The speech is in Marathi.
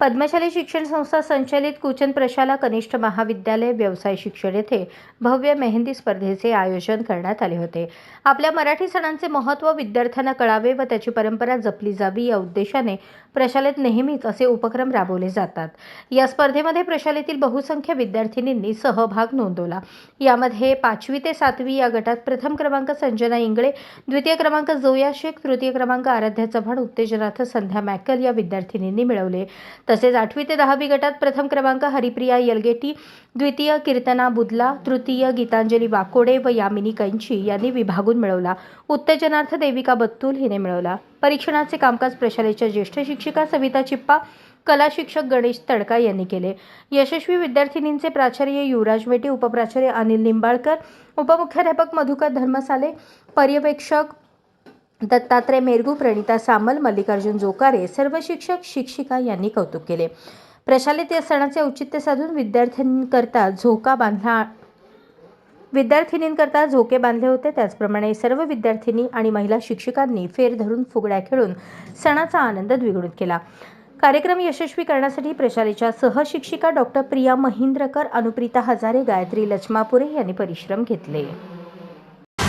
पद्मशाली शिक्षण संस्था संचलित कुचन प्रशाला कनिष्ठ महाविद्यालय व्यवसाय शिक्षण येथे भव्य मेहंदी स्पर्धेचे आयोजन करण्यात आले होते. आपल्या मराठी सणांचे महत्त्व विद्यार्थ्यांना कळावे व त्याची परंपरा जपली जावी या उद्देशाने प्रशालेत नेहमीच असे उपक्रम राबवले जातात. या स्पर्धेमध्ये प्रशालेतील बहुसंख्य विद्यार्थिनींनी सहभाग नोंदवला. यामध्ये पाचवी ते सातवी या गटात प्रथम क्रमांक संजना इंगळे द्वितीय क्रमांक जोया शेख तृतीय क्रमांक आराध्या चव्हाण उत्तेजनार्थ संध्या मॅकल या विद्यार्थिनींनी मिळवले. तसेच आठवी ते दहावी गटात प्रथम क्रमांक हरिप्रिया यलगेटी द्वितीय कीर्तना बुदला तृतीय गीतांजली वाकोडे व यामिनी कैंची यांनी विभागून मिळवला. उत्तेजनार्थ देविका बत्तूल हिने मिळवला. परीक्षणाचे कामकाज प्रशालेच्या ज्येष्ठ शिक्षिका सविता चिप्पा कला शिक्षक गणेश तडका यांनी केले. यशस्वी विद्यार्थिनींचे प्राचार्य युवराज मेटे उपप्राचार्य अनिल निंबाळकर उपमुख्याध्यापक मधुकर धर्मसाले पर्यवेक्षक दत्तात्रय मेरगू प्रणिता सामल मल्लिकार्जुन जोकारे सर्व शिक्षक शिक्षिका यांनी कौतुक केले. प्रशालेत या सणाचे औचित्य साधून विद्यार्थ्यांकरता झोका बांधला विद्यार्थिनींकरता झोके बांधले होते. त्याचप्रमाणे सर्व विद्यार्थिनी आणि महिला शिक्षकांनी फेर धरून फुगड्या खेळून सणाचा आनंद द्विगुणित केला. कार्यक्रम यशस्वी करण्यासाठी प्रशालेच्या सहशिक्षिका डॉक्टर प्रिया महिंद्रकर अनुप्रिता हजारे गायत्री लचमापुरे यांनी परिश्रम घेतले.